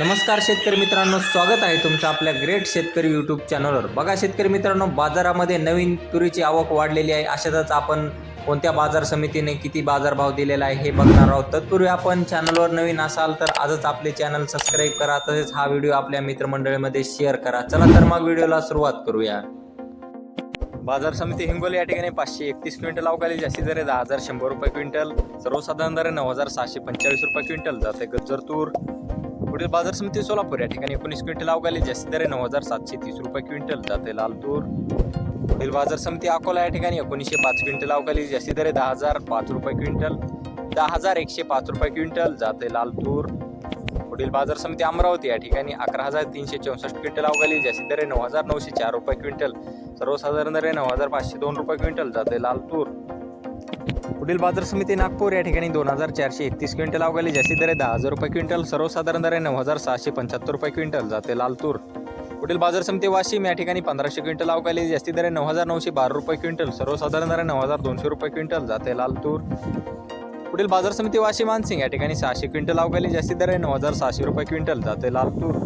नमस्कार शेतकरी मित्रांनो स्वागत आहे तुमचं आपल्या ग्रेट शेतकरी यूट्यूब चॅनलवर बघा शेतकरी मित्रांनो बाजारामध्ये नवीन तुरीची आवक वाढलेली आहे. अशातच आपण कोणत्या बाजार समितीने किती बाजारभाव दिलेला आहे हे बघणार आहोत. तत्पूर्वी आपण चॅनलवर नवीन असाल तर आजच आपले चॅनल सबस्क्राईब करा. तसेच हा व्हिडिओ आपल्या मित्रमंडळीमध्ये शेअर करा. चला तर मग व्हिडिओला सुरुवात करूया. बाजार समिती हिंगोली या ठिकाणी पाचशे एकतीस क्विंटल अवकाळी जास्ती दर दहा हजार शंभर रुपये क्विंटल सर्वसाधारण दर नऊ हजार सहाशे पंचेचाळीस रुपये क्विंटल. जाते गज्जर तूर पुढील बाजार समिती सोलापूर या ठिकाणी एकोणीस क्विंटल अवकाळी जास्त दर नऊ हजार सातशे तीस रुपये क्विंटल जाते लाल तूर. पुढील बाजार समिती अकोला या ठिकाणी एकोणीसशे पाच क्विंटल अवकाळी जास्ती दर दहा हजार पाच रुपये क्विंटल. दहा हजार एकशे पाच रुपये क्विंटल जाते लाल तूर. पुढील बाजार समिती अमरावती या ठिकाणी अकरा हजार तीनशे चौसष्ट क्विंटल अवघाली जास्तीत दर नऊ हजार नऊशे चार रुपये क्विंटल. सर्वसाधारण दर नऊ हजार पाचशे दोन रुपये क्विंटल जाते लाल तूर. पुढील बाजार समिती नागपूर या ठिकाणी दोन हजार चारशे एकतीस क्विंटल अवकाळी जास्ती दर आहे दहा हजार रुपये क्विंटल सर्वसाधारण दर आहे नऊ हजार सहाशे पंच्याहत्तर रुपये क्विंटल जाते लाल तूर पुढील बाजार समिती वाशिम या ठिकाणी पंधराशे क्विंटल अवकाळी जास्ती दर आहे नऊ हजार नऊशे बारा रुपये क्विंटल सर्वसाधारण दर आहे नऊ हजार दोनशे रुपये क्विंटल जाते लाल तूर पुढील बाजार समिती वाशिम मानसिंग या ठिकाणी सहाशे क्विंटल अवकाळी जास्ती दर आहे नऊ हजार सहाशे रुपये क्विंटल जाते लाल तूर